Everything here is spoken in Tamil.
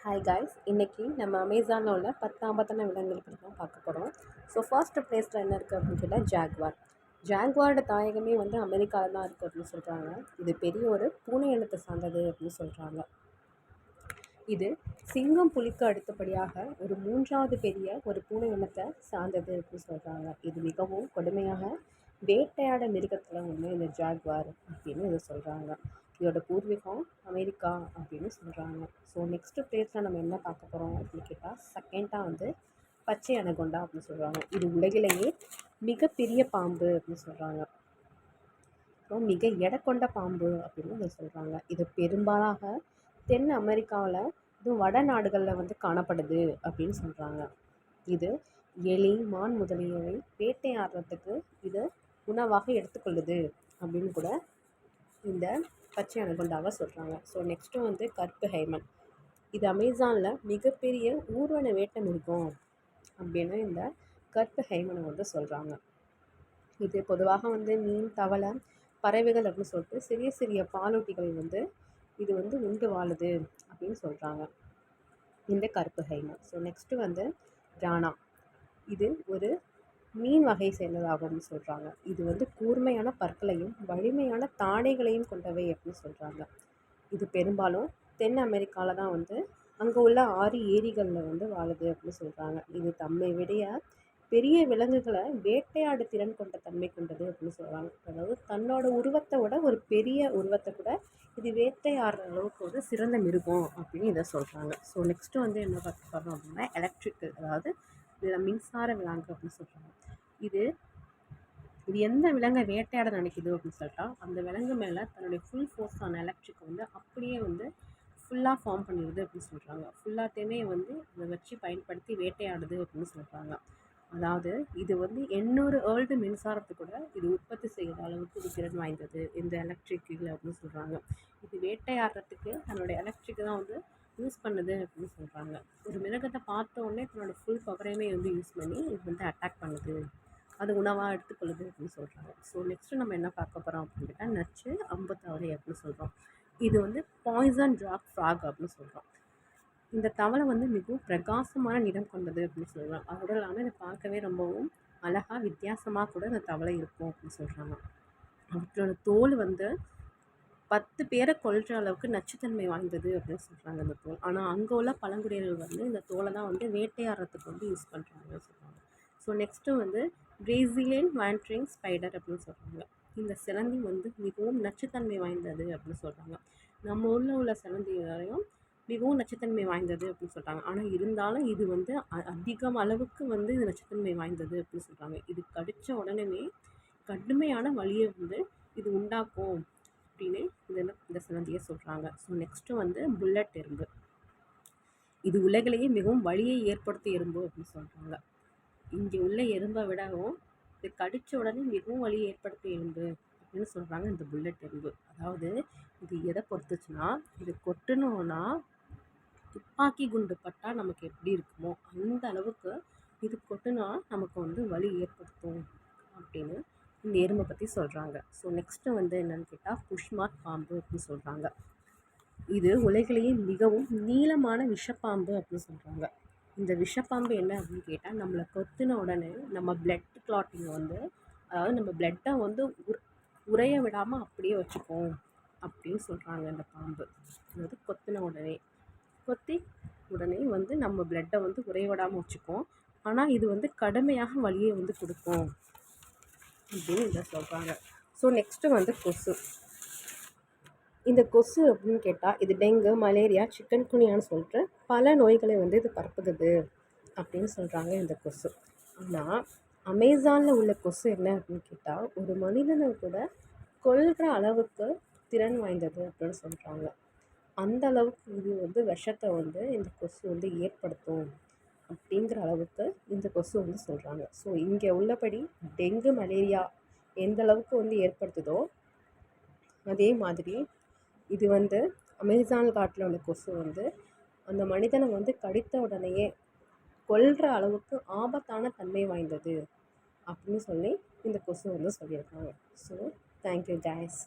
ஹாய் காய்ஸ் இன்றைக்கி நம்ம அமேசானில் உள்ள பத்து ஆபத்தான விலங்குகள் பற்றி தான் பார்க்க போகிறோம் ஸோ ஃபர்ஸ்ட் ப்ளேஸில் என்ன இருக்குது அப்படின்னு கேட்டால் ஜாக்வார் ஜாக்வாரோட தாயகமே வந்து அமெரிக்காவில் தான் இருக்குது அப்படின்னு சொல்கிறாங்க இது பெரிய ஒரு பூனை இனத்தை சார்ந்தது அப்படின்னு சொல்கிறாங்க இது சிங்கம் புலிக்கு அடுத்தபடியாக ஒரு மூன்றாவது பெரிய ஒரு பூனை இனத்தை சார்ந்தது அப்படின்னு சொல்கிறாங்க இது மிகவும் கொடுமையாக வேட்டையாட மிருகத்தில் ஒன்று இந்த ஜாக்வார் அப்படின்னு இதை சொல்கிறாங்க இதோட பூர்வீகம் அமெரிக்கா அப்படின்னு சொல்கிறாங்க ஸோ நெக்ஸ்ட்டு ப்ளேஸில் நம்ம என்ன பார்க்க போகிறோம் அப்படின்னு கேட்டால் செகண்டாக வந்து பச்சை அனகொண்டா அப்படின்னு சொல்கிறாங்க இது உலகிலேயே மிகப்பெரிய பாம்பு அப்படின்னு சொல்கிறாங்க அப்புறம் மிக எடை கொண்ட பாம்பு அப்படின்னு இதை சொல்கிறாங்க இது பெரும்பாலாக தென் அமெரிக்காவில் இதுவும் வட நாடுகளில் வந்து காணப்படுது அப்படின்னு சொல்கிறாங்க இது எலி மான் முதலியவை வேட்டையாடுறதுக்கு இது உணவாக எடுத்துக்கொள்ளுது அப்படின்னு கூட இந்த பச்சை அனகொண்டாவை சொல்கிறாங்க. ஸோ நெக்ஸ்ட்டு வந்து கற்பு ஹைமன். இது அமேசானில் மிகப்பெரிய ஊர்வன வேட்டம் இருக்கும் அப்படின்னு இந்த கற்பு ஹைமனை வந்து சொல்கிறாங்க. இது பொதுவாக வந்து மீன் தவளை பறவைகள் அப்படின்னு சொல்லிட்டு சிறிய சிறிய பாலூட்டிகளை வந்து இது வந்து உண்டு வாழுது அப்படின்னு சொல்கிறாங்க. இந்த கருப்பு ஹைமன். ஸோ நெக்ஸ்ட்டு வந்து ராணா. இது ஒரு மீன் வகை சேர்ந்ததாகும்னு சொல்கிறாங்க இது வந்து கூர்மையான பற்களையும் வலிமையான தாடைகளையும் கொண்டவை அப்படின்னு சொல்கிறாங்க இது பெரும்பாலும் தென் அமெரிக்காவில் தான் வந்து அங்கே உள்ள ஆறு ஏரிகளில் வந்து வாழுது அப்படின்னு சொல்கிறாங்க இது தம்மை விடைய பெரிய விலங்குகளை வேட்டையாடு திறன் கொண்ட தன்மை கொண்டது அப்படின்னு சொல்கிறாங்க அதாவது தன்னோட உருவத்தை விட ஒரு பெரிய உருவத்தை கூட இது வேட்டையாடுற அளவுக்கு வந்து சிறந்த மிருகம் அப்படின்னு இதை சொல்கிறாங்க ஸோ நெக்ஸ்ட்டு வந்து என்ன பார்க்க போகிறோம் அப்படின்னா எலக்ட்ரிக்கல் அதாவது மின்சார விலங்கு அப்படின்னு சொல்கிறாங்க இது இது எந்த விலங்கை வேட்டையாட நினைக்குது அப்படின்னு சொல்லிட்டா அந்த விலங்கு மேலே தன்னுடைய ஃபுல் ஃபோர்ஸான எலக்ட்ரிக் வந்து அப்படியே வந்து ஃபுல்லாக ஃபார்ம் பண்ணிடுது அப்படின்னு சொல்கிறாங்க ஃபுல்லாத்தையுமே வந்து இதை வச்சு பயன்படுத்தி வேட்டையாடுது அப்படின்னு சொல்கிறாங்க அதாவது இது வந்து எண்ணூறு ஏர்ல்டு மின்சாரத்தை கூட இது உற்பத்தி செய்கிற அளவுக்கு இது திறன் வாய்ந்தது. இந்த எலக்ட்ரிக் இது அப்படின்னு சொல்கிறாங்க இது வேட்டையாடுறதுக்கு தன்னோட எலக்ட்ரிக் தான் வந்து யூஸ் பண்ணுது அப்படின்னு சொல்கிறாங்க ஒரு மிருகத்தை பார்த்த உடனே தன்னோட ஃபுல் பவரையுமே வந்து யூஸ் பண்ணி இது வந்து அட்டாக் பண்ணுது. அது உணவாக எடுத்துக்கொள்ளுது அப்படின்னு சொல்கிறாங்க ஸோ நெக்ஸ்ட்டு நம்ம என்ன பார்க்க போகிறோம் அப்படின்னு கேட்டால் நச்சு அம்பு அப்படின்னு சொல்கிறோம் இது வந்து பாய்சன் ட்ராக் ஃப்ராக் அப்படின்னு சொல்கிறோம் இந்த தவளை வந்து மிகவும் பிரகாசமான நிறம் கொண்டது அப்படின்னு சொல்கிறாங்க அதோட இல்லாமல் இதை பார்க்கவே ரொம்பவும் அழகாக வித்தியாசமாக கூட இந்த தவளை இருக்கும் அப்படின்னு சொல்கிறாங்க அவற்றோட தோல் வந்து பத்து பேரை கொள்கிற அளவுக்கு நச்சுத்தன்மை வாய்ந்தது அப்படின்னு சொல்கிறாங்க இந்த தோல். ஆனால் அங்கே உள்ள பழங்குடியினர் வந்து இந்த தோலை தான் வந்து வேட்டையாடுறதுக்கு வந்து யூஸ் பண்ணுறாங்கன்னு சொல்கிறாங்க ஸோ நெக்ஸ்ட்டு வந்து பிரேசிலியன் வேண்ட்ரிங் ஸ்பைடர் அப்படின்னு சொல்கிறாங்க இந்த சிலந்தி வந்து மிகவும் நச்சுத்தன்மை வாய்ந்தது அப்படின்னு சொல்கிறாங்க நம்ம ஊரில் உள்ள சிலந்தி வரையும் மிகவும் நச்சுத்தன்மை வாய்ந்தது அப்படின்னு சொல்கிறாங்க ஆனால் இருந்தாலும் இது வந்து அதிகம் அளவுக்கு வந்து இது நச்சுத்தன்மை வாய்ந்தது அப்படின்னு சொல்கிறாங்க இது கடித்த உடனே கடுமையான வழியை வந்து இது உண்டாக்கும். அப்படின்னு இந்த இந்த சிலந்தியை சொல்கிறாங்க ஸோ நெக்ஸ்ட்டு வந்து புல்லட் எறும்பு. இது உலகிலேயே மிகவும் வழியை ஏற்படுத்திய எறும்பு அப்படின்னு சொல்கிறாங்க இங்கே உள்ள எறும்பை விடவும் இது கடித்த உடனே மிகவும் வலி ஏற்படுத்தும் எறும்பு அப்படின்னு சொல்கிறாங்க இந்த புல்லட் எறும்பு. அதாவது இது எதை பொறுத்துச்சுன்னா இது கொட்டணும்னா துப்பாக்கி குண்டு பட்டால் நமக்கு எப்படி இருக்குமோ அந்த அளவுக்கு இது கொட்டுனா நமக்கு வந்து வலி ஏற்படும் எறும்பை பற்றி சொல்கிறாங்க ஸோ நெக்ஸ்ட்டு வந்து என்னென்னு கேட்டால் புஷ்மார்க் பாம்பு அப்படின்னு சொல்கிறாங்க இது உலகிலேயே மிகவும் நீளமான விஷப்பாம்பு அப்படின்னு சொல்கிறாங்க இந்த விஷப்பாம்பு என்ன அப்படின்னு கேட்டால் நம்மளை கொத்தின உடனே நம்ம பிளட் கிளாட்டிங் வந்து அதாவது நம்ம பிளட்டை வந்து உரைய உறைய விடாமல் அப்படியே வச்சுக்கும் அப்படின்னு சொல்கிறாங்க இந்த பாம்பு. அதாவது கொத்தின உடனே. கொத்தி உடனே வந்து நம்ம பிளட்டை வந்து உரைய விடாமல் வச்சுக்கும் ஆனால் இது வந்து கடுமையாக வலியை வந்து கொடுக்கும். அப்படின்னு இதை சொல்கிறாங்க ஸோ நெக்ஸ்ட்டு வந்து கொசு. இந்த கொசு அப்படின்னு கேட்டால் இது டெங்கு மலேரியா சிக்கன் குனியான்னு சொல்லிட்டு பல நோய்களை வந்து இது பரப்புகுது அப்படின்னு சொல்கிறாங்க இந்த கொசு. ஆனால் அமேசானில் உள்ள கொசு என்ன அப்படின்னு கேட்டால் ஒரு மனிதனை கூட கொல்கிற அளவுக்கு திறன் வாய்ந்தது அப்படின்னு சொல்கிறாங்க அந்த அளவுக்கு இது வந்து விஷத்தை வந்து இந்த கொசு வந்து ஏற்படுத்தும். அப்படிங்கிற அளவுக்கு இந்த கொசு வந்து சொல்கிறாங்க ஸோ இங்கே உள்ளபடி டெங்கு மலேரியா எந்த அளவுக்கு வந்து ஏற்படுத்துதோ அதே மாதிரி இது வந்து அமேசான் காட்டில் உள்ள கொசு வந்து அந்த மனிதனை வந்து கடித்த உடனேயே கொல்கிற அளவுக்கு ஆபத்தான தன்மை வாய்ந்தது அப்படின்னு சொல்லி இந்த கொசு வந்து சொல்லியிருக்காங்க. So thank you case